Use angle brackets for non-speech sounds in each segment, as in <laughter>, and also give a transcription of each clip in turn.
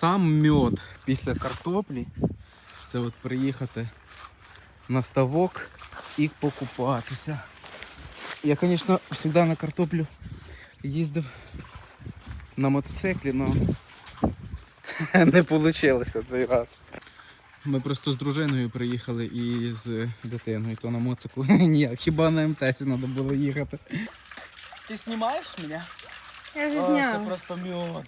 Сам мед після картоплі. Це от приїхати на ставок і покупатися. Я, звісно, завжди на картоплю їздив на мотоциклі, але <laughs> не вийшло цей раз. Ми просто з дружиною приїхали і з дитиною, то на моцику <laughs> ніяк. Хіба на МТС треба було їхати. Ти знімаєш мене? Я вже О, це просто мед.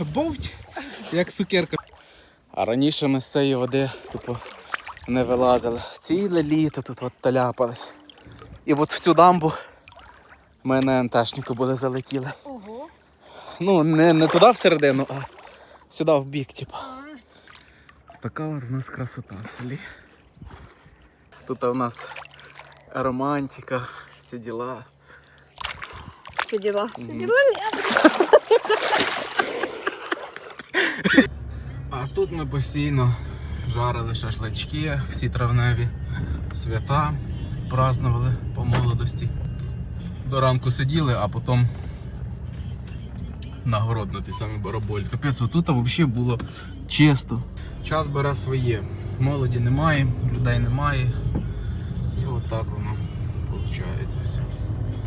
Бовть, як цукерка. А раніше ми з цієї води тупо не вилазили. Ціле літо тут от таляпались. І от в цю дамбу ми на НТшнику були залетіли. Ого. Ну, не, не туди всередину, а сюди в бік, типу. Така от в нас красота в селі. Тут у нас романтика, всі діла. Всі діла. Всі діла. А тут ми постійно жарили шашлички, всі травневі свята, празднували по молодості. До ранку сиділи, а потім на город на ті самі бараболі. Капець, отут взагалі було чисто. Час бере своє. Молоді немає, людей немає. І отак воно виходить все.